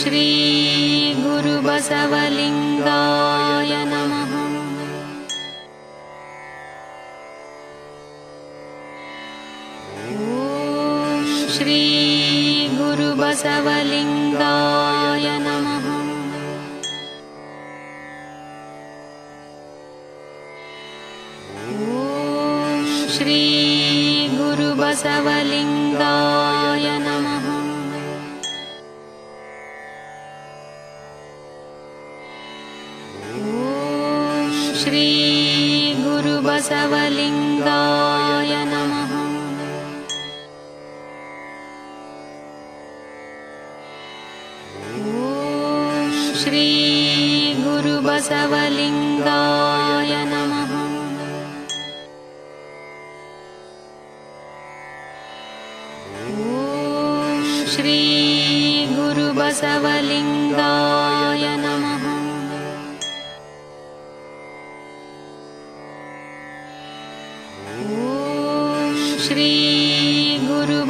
श्रीगुरुबसवलिङ्गाय नमः। श्रीगुरुबसवलिङ्गाय यलीङ्गाय श्रीगुरुबसवलिङ्गाय नमः। श्रीगुरुबसवलिङ्गाय नमः। ॐ श्रीगुरुबसवलिङ्गाय नमः। ॐ श्रीगुरुबसवलिङ्गाय नमः।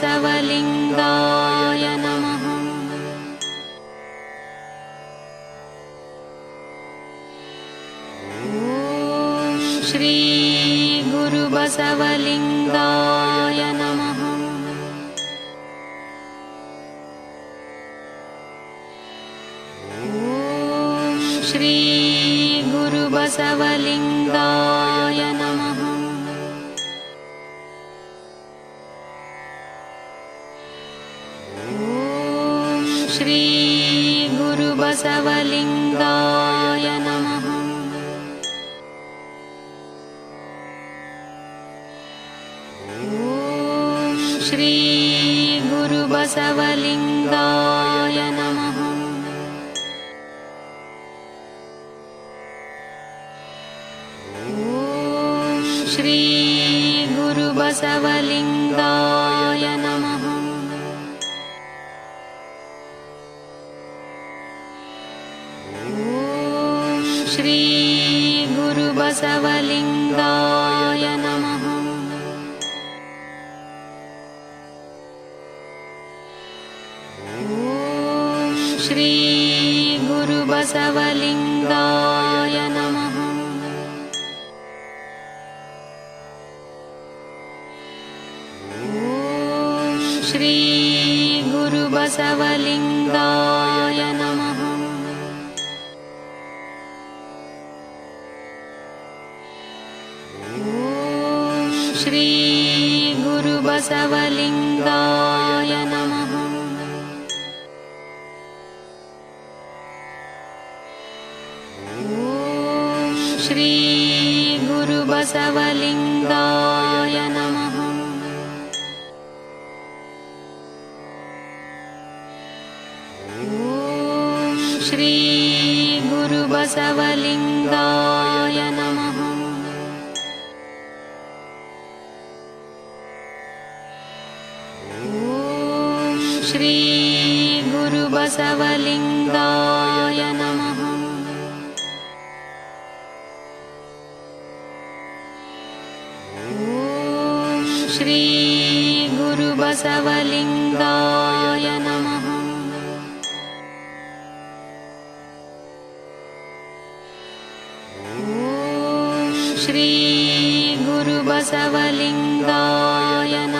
गुरुबसवलिङ्गाय नमः। नमः श्री गुरुबसवलिङ्गाय नमः केशवलिङ्गाय नमः। ॐ श्री गुरुबसवलिङ्गाय नमः। ॐ श्री गुरुबसवलिङ्गा श्रीगुरुबसवलिङ्गाय नमः। ॐ श्रीगुरुबसवलिङ्गाय नमः। ॐ श्रीगुरुबसवलिङ्गाय श्रीगुरुबसवलिङ्गाय नमः। ॐ श्रीगुरुबसवलिङ्गाय नमः। ॐ श्रीङ्गयली श्रीगुरुबसवलिङ्गायलम् श्रीगुरुबसवलिङ्गाय नमः। ॐ श्रीगुरुबसवलिङ्गाय नमः। ॐ श्रीगुरुबसवलिङ्गाय नमः।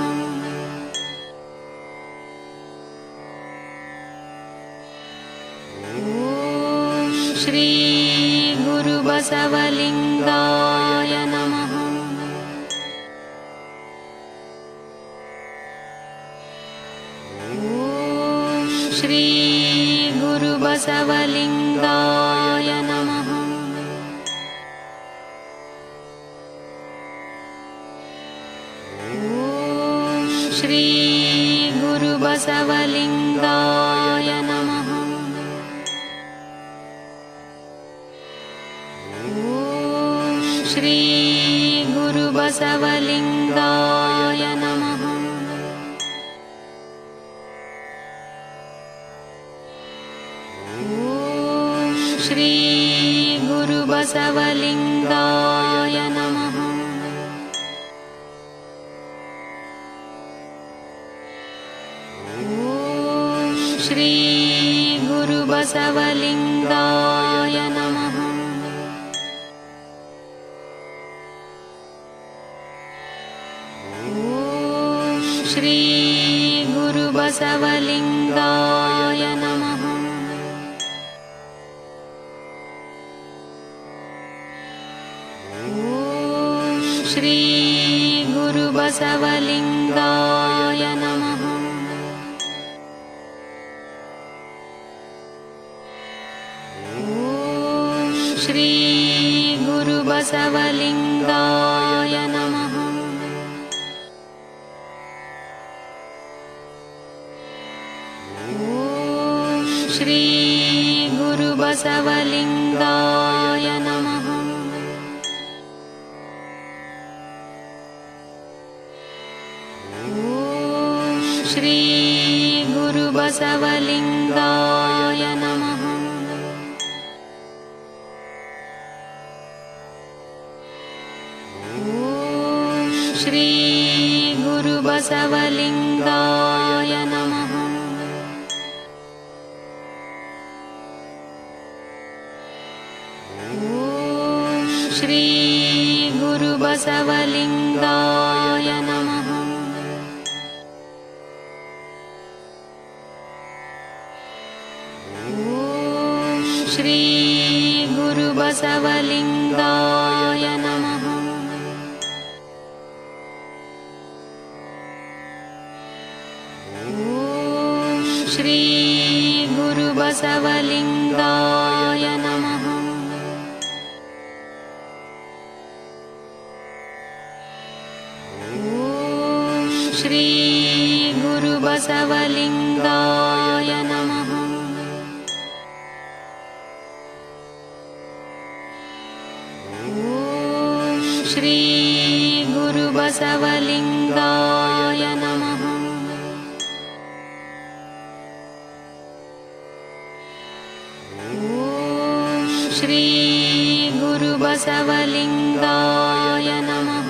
गुरुबसवलिङ्गाय नमः। ॐ श्री गुरुबसवलिङ्गाय नमः। ॐ श्री गुरुबसवलिङ्गाय नमः गुरुबसवलिङ्गाय नमः। ॐ श्री गुरुबसवलिङ्गाय श्रीगुरुबसवलिङ्गाय नमः। ॐ श्रीगुरुबसवलिङ्गाय नमः। ॐ श्रीगुरुबसवलिङ्गा श्रीगुरुबसवलिङ्गाय श्रीरुबसवलिङ्गयमः श्री हुरुबसवलिङ्गी श्रीगुरुबसव श्रीगुरुबसवलिङ्गाय लिङ्गाय श्रीय श्री श्रीगुरुबसवलिङ्गाय नमः। श्रीगुरुबसवलिङ्गाय नमः। ॐ श्रीगुरुबसवलिङ्गाय नमः। ॐ श्रीगुरुबसवलिङ्गाय नमः।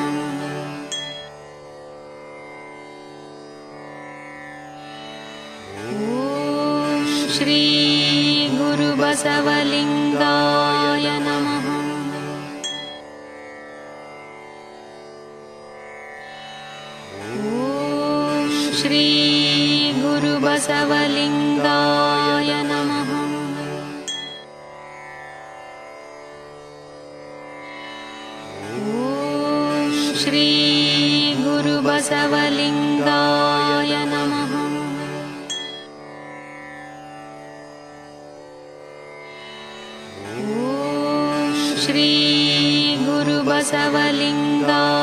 गुरुबसवलिङ्गाय नमः। ॐ श्री गुरुबसवलिङ्गाय नमः। ॐ श्री गुरुबसवलिङ्गाय i